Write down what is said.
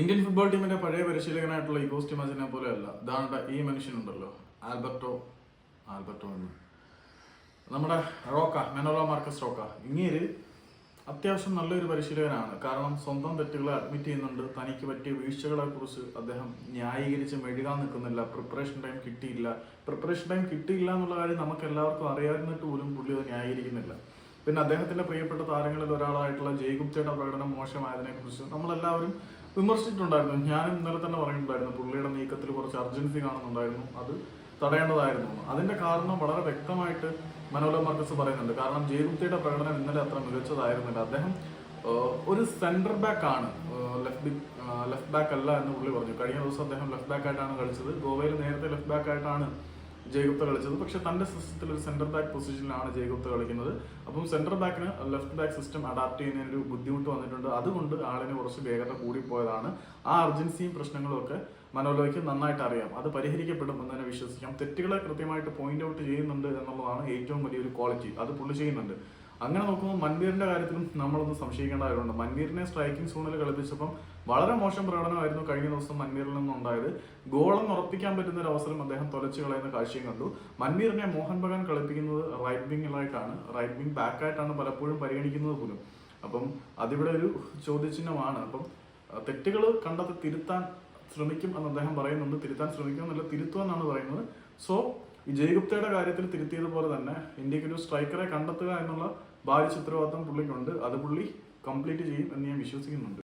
Indian football ടീമിന്റെ പഴയ പരിശീലകനായിട്ടുള്ള cost മജിനെ പോലെയല്ല. ഇതാണ്ട ഈ മനുഷ്യനുണ്ടല്ലോ. ആൽബർട്ടോ ആൽബർട്ടോ എന്ന്. നമ്മുടെ റോക്ക മെനോറ മാർക്കസ് റോക്ക. ഇങ്ങേര് അത്യാവശ്യം നല്ലൊരു പരിശീലകനാണ്. കാരണം സ്വന്തം തെറ്റുകളെ അഡ്മിറ്റ് ചെയ്യുന്നുണ്ട്. തനിക്ക് പറ്റിയ വീഴ്ചകളെ കുറിച്ച് അദ്ദേഹം ന്യായീകരിച്ച് മെഴുകാൻ നിൽക്കുന്നില്ല. പ്രിപ്പറേഷൻ ടൈം കിട്ടിയില്ല. പ്രിപ്പറേഷൻ ടൈം കിട്ടിയില്ല എന്നുള്ള കാര്യം നമുക്ക് എല്ലാവർക്കും അറിയാവുന്നിട്ട് പോലും പുള്ളി അത് ന്യായീകരിക്കുന്നില്ല. പിന്നെ അദ്ദേഹത്തിന്റെ പ്രിയപ്പെട്ട താരങ്ങളിൽ ഒരാളായിട്ടുള്ള ജയ്ഗുപ്തയുടെ പ്രകടനം മോശമായതിനെ കുറിച്ച് നമ്മളെല്ലാവരും വിമർശിച്ചിട്ടുണ്ടായിരുന്നു. ഞാൻ ഇന്നലെ തന്നെ പറയുന്നുണ്ടായിരുന്നു പുള്ളിയുടെ നീക്കത്തിൽ കുറച്ച് അർജൻസി കാണുന്നുണ്ടായിരുന്നു അത് തടയേണ്ടതായിരുന്നു അതിന്റെ കാരണം വളരെ വ്യക്തമായിട്ട് മനോല മാർക്കസ് പറയുന്നുണ്ട്. കാരണം ജയ്ഗുപ്തയുടെ പ്രകടനം ഇന്നലെ അത്ര മികച്ചതായിരുന്നില്ല. അദ്ദേഹം ഒരു സെന്റർ ബാക്ക് ആണ്. ലെഫ്റ്റ് ലെഫ്റ്റ് ബാക്ക് അല്ല എന്ന് പുള്ളി പറഞ്ഞു. കഴിഞ്ഞ ദിവസം അദ്ദേഹം ലെഫ്റ്റ് ബാക്ക് ആയിട്ടാണ് കളിച്ചത്. ഗോവയിൽ നേരത്തെ ലെഫ്റ്റ് ബാക്ക് ആയിട്ടാണ് ജയഗുപ്ത കളിച്ചത്. പക്ഷെ തന്റെ സിസ്റ്റത്തിൽ ഒരു സെന്റർ ബാക്ക് പൊസിഷനിലാണ് ജയഗുപ്ത കളിക്കുന്നത്. അപ്പം സെന്റർ ബാക്കിന് ലെഫ്റ്റ് ബാക്ക് സിസ്റ്റം അഡാപ്റ്റ് ചെയ്യുന്നതിന് ഒരു ബുദ്ധിമുട്ട് വന്നിട്ടുണ്ട്. അതുകൊണ്ട് ആളിന് കുറച്ച് വേഗത കൂടിപ്പോയതാണ്. ആ അർജൻസിയും പ്രശ്നങ്ങളും ഒക്കെ മനോലോയ്ക്ക് നന്നായിട്ട് അറിയാം. അത് പരിഹരിക്കപ്പെടും എന്ന് തന്നെ വിശ്വസിക്കാം. തെറ്റുകളെ കൃത്യമായിട്ട് പോയിന്റ് ഔട്ട് ചെയ്യുന്നുണ്ട് എന്നുള്ളതാണ് ഏറ്റവും വലിയൊരു ക്വാളിറ്റി അത് പുള്ളി ചെയ്യുന്നുണ്ട്. അങ്ങനെ നോക്കുമ്പോൾ മൻവീറിന്റെ കാര്യത്തിലും നമ്മളൊന്ന് സംശയിക്കേണ്ട കാര്യമുണ്ട്. മൻവീറിനെ സ്ട്രൈക്കിംഗ് സോണിൽ കളിപ്പിച്ചപ്പം വളരെ മോശം പ്രകടനമായിരുന്നു കഴിഞ്ഞ ദിവസം മൻവീറിൽ നിന്നുണ്ടായത്. ഗോളം ഉറപ്പിക്കാൻ പറ്റുന്ന ഒരു അവസരം അദ്ദേഹം തൊലച്ചു കളയുന്ന കാഴ്ചയും കണ്ടു. മൻവീറിനെ മോഹൻ ബഗാൻ കളിപ്പിക്കുന്നത് റൈറ്റ് വിങ്ങിലായിട്ടാണ് റൈറ്റ് വിങ് ബാക്കായിട്ടാണ് പലപ്പോഴും പരിഗണിക്കുന്നത് പോലും. അപ്പം അതിവിടെ ഒരു ചോദ്യചിഹ്നമാണ്. അപ്പം തെറ്റുകൾ കണ്ടെത്തി തിരുത്താൻ ശ്രമിക്കും എന്ന് അദ്ദേഹം പറയുന്നുണ്ട്. തിരുത്താൻ ശ്രമിക്കും എന്നല്ല തിരുത്തുക എന്നാണ് പറയുന്നത്. സോ ഈ ജയഗുപ്തയുടെ കാര്യത്തിൽ തിരുത്തിയതുപോലെ തന്നെ ഇന്ത്യയ്ക്ക് ഒരു സ്ട്രൈക്കറെ കണ്ടെത്തുക എന്നുള്ള ഭാര്യ ചിത്രവാദം പുള്ളിക്കുണ്ട്. അത് പുള്ളി കംപ്ലീറ്റ് ചെയ്യും എന്ന് ഞാൻ വിശ്വസിക്കുന്നുണ്ട്.